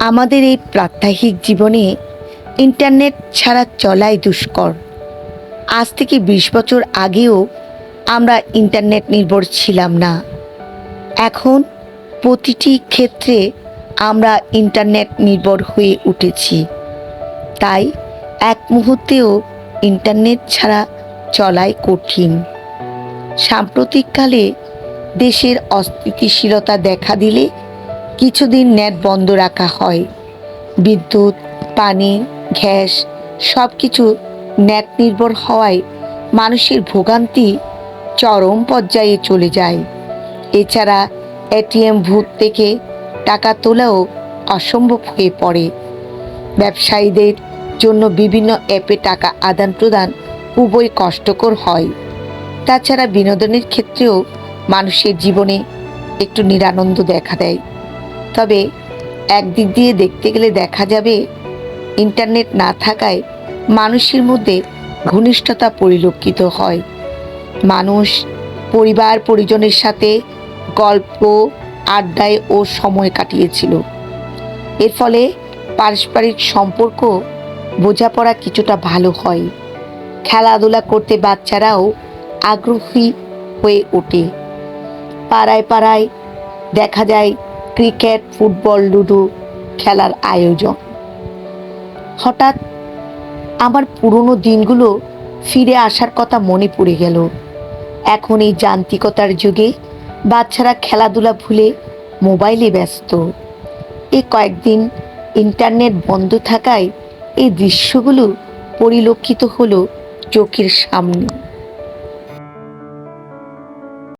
আমাদের এই প্রাত্যহিক জীবনে ইন্টারনেট ছাড়া চলাই দুষ্কর। আজ থেকে বিশ বছর আগেও আমরা ইন্টারনেট নির্ভর ছিলাম না। এখন প্রতিটি ক্ষেত্রে আমরা ইন্টারনেট নির্ভর হয়ে উঠেছি। তাই এক মুহূর্তেও ইন্টারনেট ছাড়া চলাই কঠিন। সাম্প্রতিককালে দেশের অস্থিতিশীলতা দেখা দিলে কিছুদিন নেট বন্ধ রাখা হয়। বিদ্যুৎ, পানি, গ্যাস সব কিছু নেট নির্ভর হওয়ায় মানুষের ভোগান্তি চরম পর্যায়ে চলে যায়। এছাড়া এটিএম ভূত থেকে টাকা তোলাও অসম্ভব হয়ে পড়ে। ব্যবসায়ীদের জন্য বিভিন্ন অ্যাপে টাকা আদান প্রদান খুবই কষ্টকর হয়। তাছাড়া বিনোদনের ক্ষেত্রেও মানুষের জীবনে একটু নিরানন্দ দেখা দেয়। তবে একদিক দিয়ে দেখতে গেলে দেখা যাবে ইন্টারনেট না থাকায় মানুষের মধ্যে ঘনিষ্ঠতা পরিলক্ষিত হয়। মানুষ পরিবার পরিজনের সাথে গল্প, আড্ডায় ও সময় কাটিয়েছিল। এর ফলে পারস্পরিক সম্পর্ক বোঝাপড়া কিছুটা ভালো হয়। খেলাধুলা করতে বাচ্চারাও আগ্রহী হয়ে ওঠে। পাড়ায় পাড়ায় দেখা যায় ক্রিকেট, ফুটবল, লুডো খেলার আয়োজন। হঠাৎ আমার পুরনো দিনগুলো ফিরে আসার কথা মনে পড়ে গেল। এখন এই যান্ত্রিকতার যুগে বাচ্চারা খেলাধুলা ভুলে মোবাইলে ব্যস্ত। এই কয়েকদিন ইন্টারনেট বন্ধ থাকায় এই দৃশ্যগুলো পরিলক্ষিত হলো চোখের সামনে।